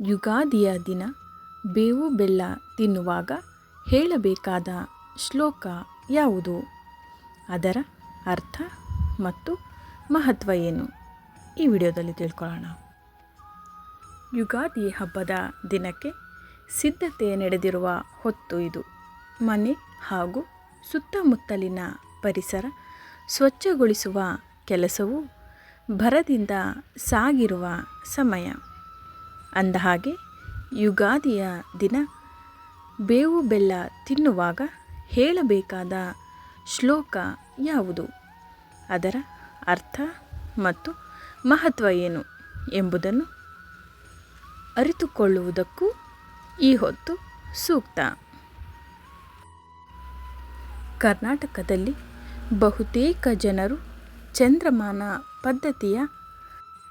ಯುಗಾದಿಯ ದಿನ ಬೇವು ಬೆಲ್ಲ ತಿನ್ನುವಾಗ ಹೇಳಬೇಕಾದ ಶ್ಲೋಕ ಯಾವುದು? ಅದರ ಅರ್ಥ ಮತ್ತು ಮಹತ್ವ ಏನು? ಈ ವಿಡಿಯೋದಲ್ಲಿ ತಿಳ್ಕೊಳ್ಳೋಣ. ಯುಗಾದಿ ಹಬ್ಬದ ದಿನಕ್ಕೆ ಸಿದ್ಧತೆ ನಡೆದಿರುವ ಹೊತ್ತು ಇದು. ಮನೆ ಹಾಗೂ ಸುತ್ತಮುತ್ತಲಿನ ಪರಿಸರ ಸ್ವಚ್ಛಗೊಳಿಸುವ ಕೆಲಸವು ಭರದಿಂದ ಸಾಗಿರುವ ಸಮಯ. ಅಂದಹಾಗೆ ಯುಗಾದಿಯ ದಿನ ಬೇವು ಬೆಲ್ಲ ತಿನ್ನುವಾಗ ಹೇಳಬೇಕಾದ ಶ್ಲೋಕ ಯಾವುದು? ಅದರ ಅರ್ಥ ಮತ್ತು ಮಹತ್ವ ಏನು ಎಂಬುದನ್ನು ಅರಿತುಕೊಳ್ಳುವುದಕ್ಕೂ ಈ ಹೊತ್ತು ಸೂಕ್ತ. ಕರ್ನಾಟಕದಲ್ಲಿ ಬಹುತೇಕ ಜನರು ಚಂದ್ರಮಾನ ಪದ್ಧತಿಯ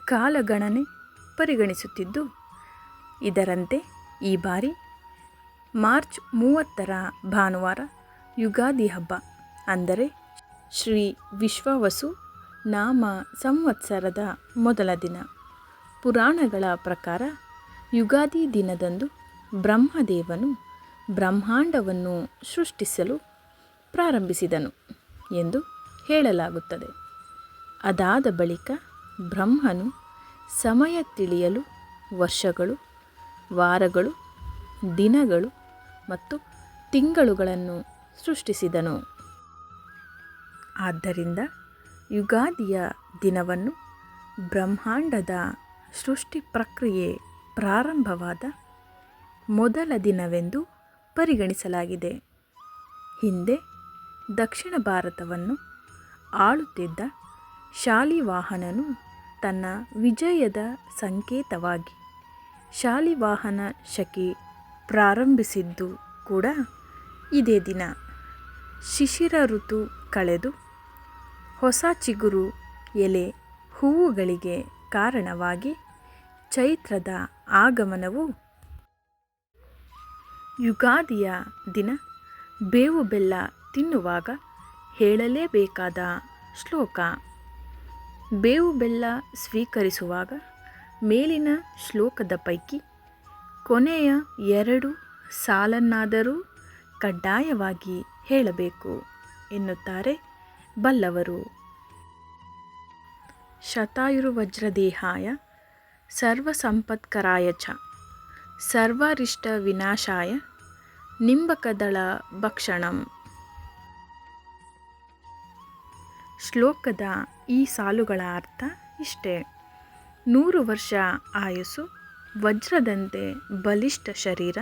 ಕಾಲಗಣನೆ ಪರಿಗಣಿಸುತ್ತಿದ್ದು ಇದರಂತೆ ಈ ಬಾರಿ ಮಾರ್ಚ್ ಮೂವತ್ತರ ಭಾನುವಾರ ಯುಗಾದಿ ಹಬ್ಬ. ಅಂದರೆ ಶ್ರೀ ವಿಶ್ವವಸು ನಾಮ ಸಂವತ್ಸರದ ಮೊದಲ ದಿನ. ಪುರಾಣಗಳ ಪ್ರಕಾರ ಯುಗಾದಿ ದಿನದಂದು ಬ್ರಹ್ಮದೇವನು ಬ್ರಹ್ಮಾಂಡವನ್ನು ಸೃಷ್ಟಿಸಲು ಪ್ರಾರಂಭಿಸಿದನು ಎಂದು ಹೇಳಲಾಗುತ್ತದೆ. ಅದಾದ ಬಳಿಕ ಬ್ರಹ್ಮನು ಸಮಯ ತಿಳಿಯಲು ವರ್ಷಗಳು ವಾರಗಳು, ದಿನಗಳು ಮತ್ತು ತಿಂಗಳುಗಳನ್ನು ಸೃಷ್ಟಿಸಿದನು. ಆದ್ದರಿಂದ ಯುಗಾದಿಯ ದಿನವನ್ನು ಬ್ರಹ್ಮಾಂಡದ ಸೃಷ್ಟಿ ಪ್ರಕ್ರಿಯೆ ಪ್ರಾರಂಭವಾದ ಮೊದಲ ದಿನವೆಂದು ಪರಿಗಣಿಸಲಾಗಿದೆ. ಹಿಂದೆ ದಕ್ಷಿಣ ಭಾರತವನ್ನು ಆಳುತ್ತಿದ್ದ ಶಾಲಿವಾಹನನು ತನ್ನ ವಿಜಯದ ಸಂಕೇತವಾಗಿ ಶಾಲಿವಾಹನ ಶಕೆ ಪ್ರಾರಂಭಿಸಿದ್ದು ಕೂಡ ಇದೇ ದಿನ. ಶಿಶಿರ ಋತು ಕಳೆದು ಹೊಸ ಚಿಗುರು ಎಲೆ ಹೂವುಗಳಿಗೆ ಕಾರಣವಾಗಿ ಚೈತ್ರದ ಆಗಮನವು ಯುಗಾದಿಯ ದಿನ. ಬೇವು ಬೆಲ್ಲ ತಿನ್ನುವಾಗ ಹೇಳಲೇಬೇಕಾದ ಶ್ಲೋಕ. ಬೇವು ಬೆಲ್ಲ ಸ್ವೀಕರಿಸುವಾಗ ಮೇಲಿನ ಶ್ಲೋಕದ ಪೈಕಿ ಕೊನೆಯ ಎರಡು ಸಾಲನ್ನಾದರೂ ಕಡ್ಡಾಯವಾಗಿ ಹೇಳಬೇಕು ಎನ್ನುತ್ತಾರೆ ಬಲ್ಲವರು. ಶತಾಯುರ್ವಜ್ರದೇಹಾಯ ಸರ್ವಸಂಪತ್ಕರಾಯ ಚ ಸರ್ವರಿಷ್ಟ ವಿನಾಶಾಯ ನಿಂಬಕದಳ ಭಕ್ಷಣಂ. ಶ್ಲೋಕದ ಈ ಸಾಲುಗಳ ಅರ್ಥ ಇಷ್ಟೇ. ನೂರು ವರ್ಷ ಆಯಸ್ಸು, ವಜ್ರದಂತೆ ಬಲಿಷ್ಠ ಶರೀರ,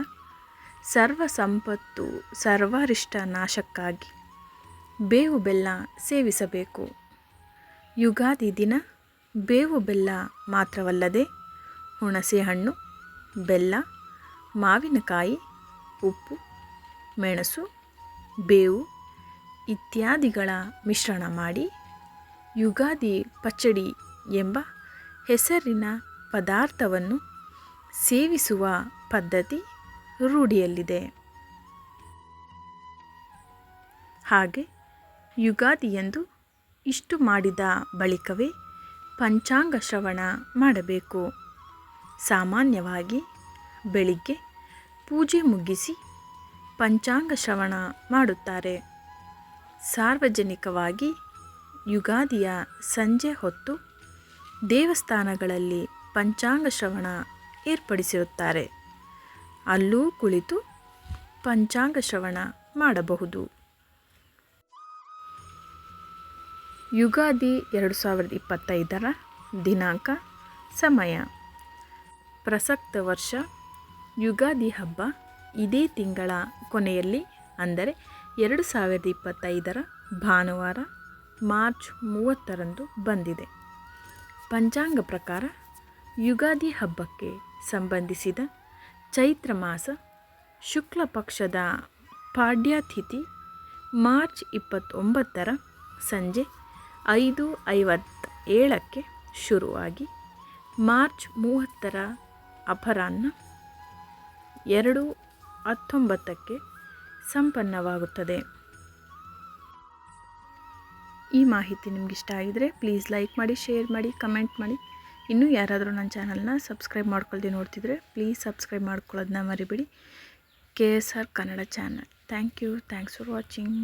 ಸರ್ವ ಸಂಪತ್ತು, ಸರ್ವರಿಷ್ಟ ನಾಶಕ್ಕಾಗಿ ಬೇವು ಬೆಲ್ಲ ಸೇವಿಸಬೇಕು. ಯುಗಾದಿ ದಿನ ಬೇವು ಬೆಲ್ಲ ಮಾತ್ರವಲ್ಲದೆ ಹುಣಸೆಹಣ್ಣು ಬೆಲ್ಲ, ಮಾವಿನಕಾಯಿ, ಉಪ್ಪು, ಮೆಣಸು, ಬೇವು ಇತ್ಯಾದಿಗಳ ಮಿಶ್ರಣ ಮಾಡಿ ಯುಗಾದಿ ಪಚ್ಚಡಿ ಎಂಬ ಹೆಸರಿನ ಪದಾರ್ಥವನ್ನು ಸೇವಿಸುವ ಪದ್ಧತಿ ರೂಢಿಯಲ್ಲಿದೆ. ಹಾಗೆ ಯುಗಾದಿಯಂದು ಇಷ್ಟು ಮಾಡಿದ ಬಳಿಕವೇ ಪಂಚಾಂಗ ಶ್ರವಣ ಮಾಡಬೇಕು. ಸಾಮಾನ್ಯವಾಗಿ ಬೆಳಿಗ್ಗೆ ಪೂಜೆ ಮುಗಿಸಿ ಪಂಚಾಂಗ ಶ್ರವಣ ಮಾಡುತ್ತಾರೆ. ಸಾರ್ವಜನಿಕವಾಗಿ ಯುಗಾದಿಯ ಸಂಜೆ ಹೊತ್ತು ದೇವಸ್ಥಾನಗಳಲ್ಲಿ ಪಂಚಾಂಗ ಶ್ರವಣ ಏರ್ಪಡಿಸಿರುತ್ತಾರೆ. ಅಲ್ಲೂ ಕುಳಿತು ಪಂಚಾಂಗ ಶ್ರವಣ ಮಾಡಬಹುದು. ಯುಗಾದಿ ಎರಡು ಸಾವಿರದ ಇಪ್ಪತ್ತೈದರ ದಿನಾಂಕ ಸಮಯ. ಪ್ರಸಕ್ತ ವರ್ಷ ಯುಗಾದಿ ಹಬ್ಬ ಇದೇ ತಿಂಗಳ ಕೊನೆಯಲ್ಲಿ, ಅಂದರೆ ಎರಡು ಸಾವಿರದ ಇಪ್ಪತ್ತೈದರ ಭಾನುವಾರ ಮಾರ್ಚ್ ಮೂವತ್ತರಂದು ಬಂದಿದೆ. ಪಂಚಾಂಗ ಪ್ರಕಾರ ಯುಗಾದಿ ಹಬ್ಬಕ್ಕೆ ಸಂಬಂಧಿಸಿದ ಚೈತ್ರ ಮಾಸ ಶುಕ್ಲ ಪಕ್ಷದ ಪಾಡ್ಯತಿಥಿ ಮಾರ್ಚ್ ಇಪ್ಪತ್ತೊಂಬತ್ತರ ಸಂಜೆ ಐದು ಐವತ್ತೇಳಕ್ಕೆ ಶುರುವಾಗಿ ಮಾರ್ಚ್ ಮೂವತ್ತರ ಅಪರಾಹ್ನ ಎರಡು ಹತ್ತೊಂಬತ್ತಕ್ಕೆ ಸಂಪನ್ನವಾಗುತ್ತದೆ. ಈ ಮಾಹಿತಿ ನಿಮ್ಗೆ ಇಷ್ಟ ಆಗಿದರೆ ಪ್ಲೀಸ್ ಲೈಕ್ ಮಾಡಿ ಶೇರ್ ಮಾಡಿ ಕಮೆಂಟ್ ಮಾಡಿ. ಇನ್ನೂ ಯಾರಾದರೂ ನನ್ನ ಚಾನಲ್ನ ಸಬ್ಸ್ಕ್ರೈಬ್ ಮಾಡ್ಕೊಳ್ದೆ ನೋಡ್ತಿದ್ರೆ ಪ್ಲೀಸ್ ಸಬ್ಸ್ಕ್ರೈಬ್ ಮಾಡ್ಕೊಳ್ಳೋದನ್ನ ಮರಿಬೇಡಿ. K S R Kannada channel thank you thanks for watching